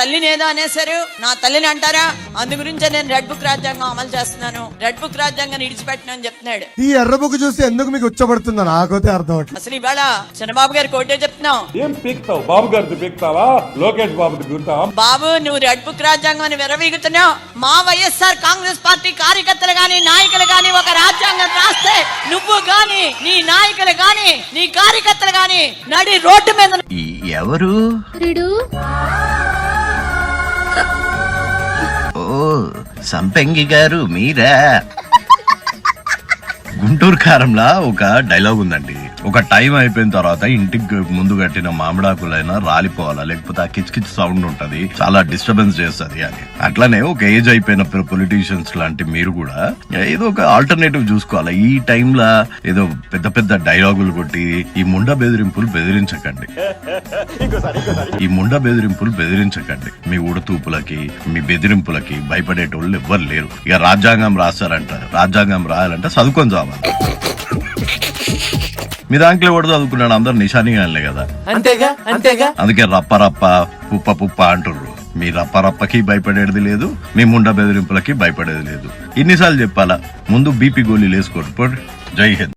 తల్లిని ఏదో అనేసారు నా తల్లిని అంటారా? అందు గురించే నేను రెడ్ బుక్ రాజ్యాంగం అమలు చేస్తున్నాను. రెడ్ బుక్ రాజ్యాంగాన్ని ఇడిచిపెట్టను అని చెప్తున్నాడు. ఈ ఎర్ర బుక్ చూసి ఎందుకు మీకు ఉచ్చబడుతుందో నాకైతే అర్థం అవట్లేదు. అసలు ఇవాళ చంద్రబాబు గారికి ఒకటే చెప్తున్నాం. ఏం పీక్తావు? బాబు గారిది పీక్తావా? లోకేష్ బాబుది గుర్తా బాబు నువ్వు రెడ్ బుక్ రాజ్యాంగాన్ని విరవీగుతున్నావు. మా వైఎస్ఆర్ కాంగ్రెస్ పార్టీ కార్యకర్తలు గాని నాయకులు గాని ఒక రాజ్యాంగం రాస్తే నువ్వు గాని నీ నాయకులు గాని నీ కార్యకర్తలు గాని నడి రోడ్డు మీద ఎవరు? సంపెంగి గారు మీరా? గుంటూరు కారంలా ఒక డైలాగ్ ఉందండి. ఒక టైం అయిపోయిన తర్వాత ఇంటికి ముందు కట్టిన మామిడాకులైనా రాలిపోవాలా? లేకపోతే ఆ కిచకిచ్ సౌండ్ ఉంటది చాలా డిస్టర్బెన్స్ చేస్తుంది అని. అట్లానే ఒక ఏజ్ అయిపోయిన పొలిటీషియన్స్ లాంటి మీరు కూడా ఏదో ఒక ఆల్టర్నేటివ్ చూసుకోవాలి? ఈ టైంలో ఏదో పెద్ద పెద్ద డైలాగులు కొట్టి ఈ ముండ బెదిరింపులు బెదిరించకండి. ఈ ముండ బెదిరింపులు బెదిరించకండి. మీ ఉడతూపులకి మీ బెదిరింపులకి భయపడేటోళ్ళు ఎవ్వరు లేరు. ఇక రాజ్యాంగం రాస్తారంట రాజ్యాంగం రాయాలంటే చదువుకొని చావాలి. మీ దాంట్లో ఎవడు చదువుకున్నాడు అందరు నిశానిగానే కదా. అంతేగా? అంతేగా? అందుకే రప్ప రప్ప పుప్ప పుప్ప అంటుర్రు. మీ రప్ప రప్పకి భయపడేది లేదు మీ ముండ బెదిరింపులకి భయపడేది లేదు. ఇన్నిసార్లు చెప్పాలా? ముందు బీపీ గోళీలు వేసుకోండి పోండి. జై హింద్.